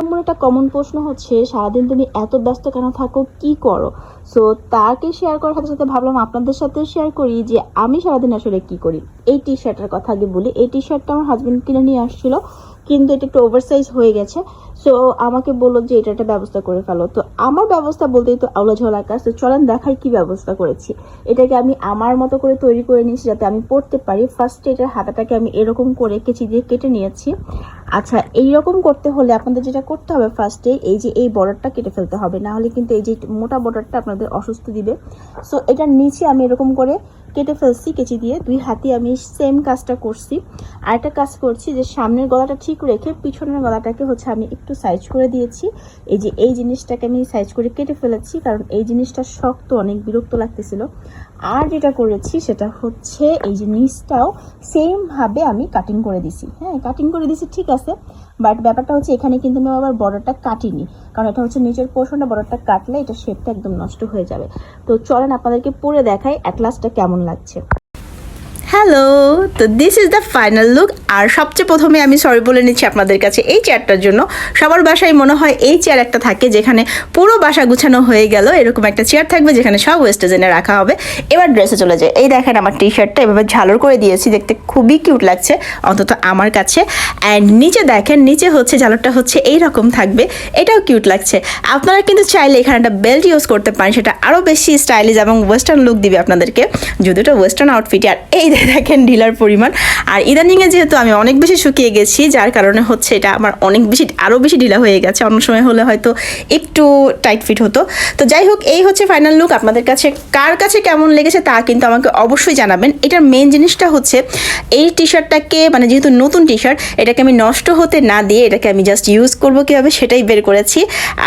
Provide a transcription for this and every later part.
আমার একটা কমন প্রশ্ন হচ্ছে, সারাদিন তুমি এত ব্যস্ত কেন থাকো? কি করো? সো তাকে শেয়ার করার সাথে সাথে ভাবলাম আপনাদের সাথে শেয়ার করি যে, আমি সারাদিন আসলে কি করি? এই টি শার্টের কথা আগে বলি। এই টি শার্টটা আমার হাজবেন্ড কিনে নিয়ে আসছিল, কিন্তু এটা একটু ওভারসাইজ হয়ে গেছে। সো আমাকে বলল যে, এটা একটা ব্যবস্থা করে ফেলো। তো আমার ব্যবস্থা বলতেই তো আউলা ঝোলা কাজ তো চলেন দেখার কি ব্যবস্থা করেছি। এটাকে আমি আমার মতো করে তৈরি করে নিয়েছি যাতে আমি পড়তে পারি। ফার্স্টে এটার হাতাটাকে আমি এরকম করে কেচি দিয়ে কেটে নিয়েছি। আচ্ছা এই রকম করতে হলে আপনাদের যেটা করতে হবে ফার্স্টে এই যে এই বর্ডারটা কেটে ফেলতে হবে, না হলে কিন্তু এই যে মোটা বর্ডারটা আপনাদের অসুস্থ দিবে। সো এটার নিচে আমি এরকম করে কেটে ফেলছি, কেচি দিয়ে, দুই হাতে আমি সেম কাজটা করছি। আর একটা কাজ করছি যে সামনের গলাটা ঠিক রেখে পিছনের গলাটাকে হচ্ছে আমি একটু সাইজ করে দিয়েছি। এই যে এই জিনিসটাকে আমি সাইজ করে কেটে ফেলেছি, কারণ এই জিনিসটা শক্ত, অনেক বিরক্ত লাগতেছিল। আর যেটা করেছি সেটা হচ্ছে এই যে নিচটাও সেমভাবে আমি কাটিং করে দিছি। হ্যাঁ কাটিং করে দিছি, ঠিক আছে। বাট ব্যাপারটা হচ্ছে এখানে কিন্তু আমি আবার বর্ডারটা কাটিনি। কারণ এটা হচ্ছে নিচের পোর্শনটা বর্ডারটা কাটলে এটা শেপটা একদম নষ্ট হয়ে যাবে। তো চলেন আপনাদেরকে পরে দেখাই অ্যাটলাসটা কেমন লাগছে। হ্যালো, তো this is the final look আর সবচেয়ে প্রথমে আমি সরি বলে নিচ্ছি আপনাদের কাছে এই চেয়ারটার জন্য। সবার বাসায় মনে হয় এই চেয়ার একটা থাকে যেখানে পুরো বাসা গুছানো হয়ে গেল। এরকম একটা চেয়ার থাকবে যেখানে সব ওয়েস্টেজ এনে রাখা হবে। এবার ড্রেসে চলে যায় এই দেখেন আমার টি শার্টটা এভাবে ঝালর করে দিয়েছি। দেখতে খুবই কিউট লাগছে অন্তত আমার কাছে। অ্যান্ড নিচে দেখেন, নিচে হচ্ছে, ঝালরটা হচ্ছে এই রকম থাকবে। এটাও কিউট লাগছে। আপনারা কিন্তু চাইলে এখানে একটা বেল্ট ইউজ করতে পারেন। সেটা আরও বেশি স্টাইলিশ এবং ওয়েস্টার্ন লুক দিবে আপনাদেরকে। যদি ওটা ওয়েস্টার্ন আউটফিট আর এই দেখেন ঢিলার পরিমাণ। আর ইদানিংয়ে যেহেতু আমি অনেক বেশি শুকিয়ে গেছি, যার কারণে হচ্ছে এটা আমার অনেক বেশি আরও বেশি ঢিলা হয়ে গেছে। অন্য সময় হলে হয়তো একটু টাইট ফিট হতো। তো যাই হোক, এই হচ্ছে ফাইনাল লুক আপনাদের কাছে কার কাছে কেমন লেগেছে তা কিন্তু আমাকে অবশ্যই জানাবেন। এটার মেন জিনিসটা হচ্ছে এই টি শার্টটাকে মানে যেহেতু নতুন টি শার্ট এটাকে আমি নষ্ট হতে না দিয়ে এটাকে আমি জাস্ট ইউজ করব কীভাবে সেটাই বের করেছি।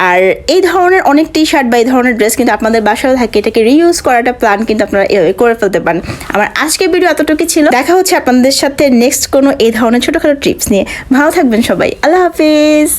আর এই ধরনের অনেক টি শার্ট বা এই ধরনের ড্রেস কিন্তু আপনাদের বাসায় থাকে, এটাকে রিইউজ করাটা প্ল্যান কিন্তু আপনারা এভাবে করে ফেলতে পারেন। আমার আজকের ভিডিও এতটুকু ছিল। দেখা হচ্ছে আপনাদের সাথে নেক্সট কোনো এই ধরনের ছোটখাটো ট্রিপস নিয়ে। ভালো থাকবেন সবাই। আল্লাহ হাফিজ।